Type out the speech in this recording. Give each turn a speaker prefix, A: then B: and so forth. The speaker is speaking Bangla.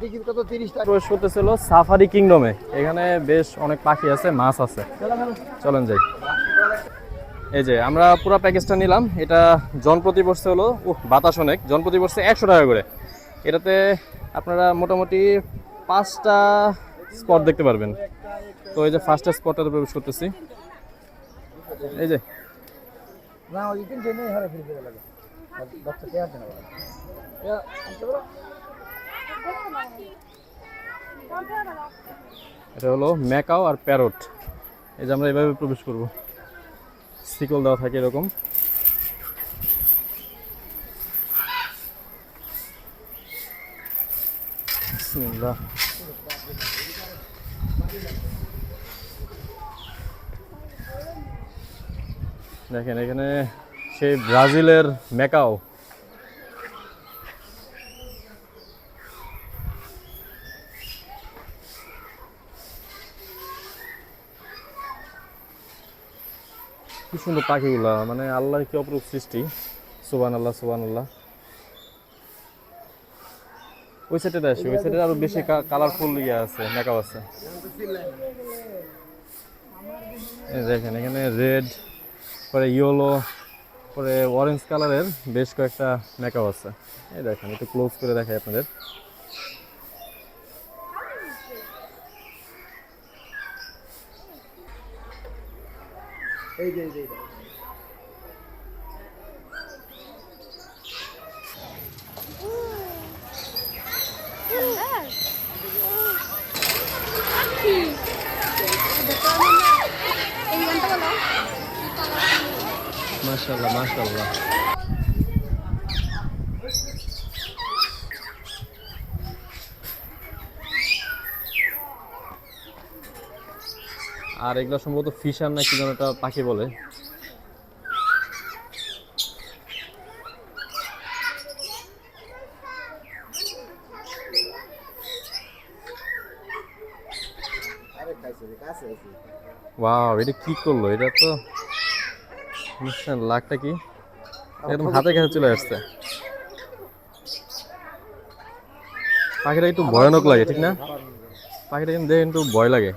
A: টিকিট কত? তিরিশ টাকা
B: প্রবেশ করতেছিল সাফারি কিংডমে এখানে বেশ অনেক পাখি আছে মাছ আছে। চলেন যাই। এই যে আমরা পুরো প্যাকেজটা নিলাম। এটা জনপ্রতি পড়ছে হলো উহ বাতাস অনেক। জনপ্রতি পড়ছে একশো টাকা করে। এটাতে আপনারা মোটামুটি পাঁচটা স্পট দেখতে পারবেন। তো এই যে ফার্স্টটা স্পটটাতে প্রবেশ করতেছি। এই যে।
A: না ওই দিন ট্রেনে হারে ফিরে লাগে। বাচ্চা কে আছে না?
B: এটা হলো ম্যাকাও আর প্যারট। এই যে আমরা এভাবে প্রবেশ করব। সিকল দেওয়া থাকে এরকম। দেখেন এখানে সেই ব্রাজিলের ম্যাকাও। কি সুন্দর পাখিগুলা মানে আল্লাহর কি অপরূপ সৃষ্টি। সুবান আল্লাহ সুবান আল্লাহ ওই সাইডে আসি, ওই সাইডে আরও বেশি কালারফুল ইয়ে আছে মেকআপ আছে। দেখেন, এখানে রেড পরে ইয়েলো পরে অরেঞ্জ কালারের বেশ কয়েকটা মেকআপ আছে। এই দেখেন, একটু ক্লোজ করে দেখাই আপনাদের।
A: এই যে এই যে
B: আর এগুলো সম্ভবত ফিশার না কি যেন একটা পাখি বলে। ওয়াও এটা কি করল? এটা তো লাখটা কি? একদম হাতে কাছে চলে আসছে। পাখিটা একটু ভয়ানক লাগে ঠিক না? পাখিটা কিন্তু দেখে কিন্তু ভয় লাগে।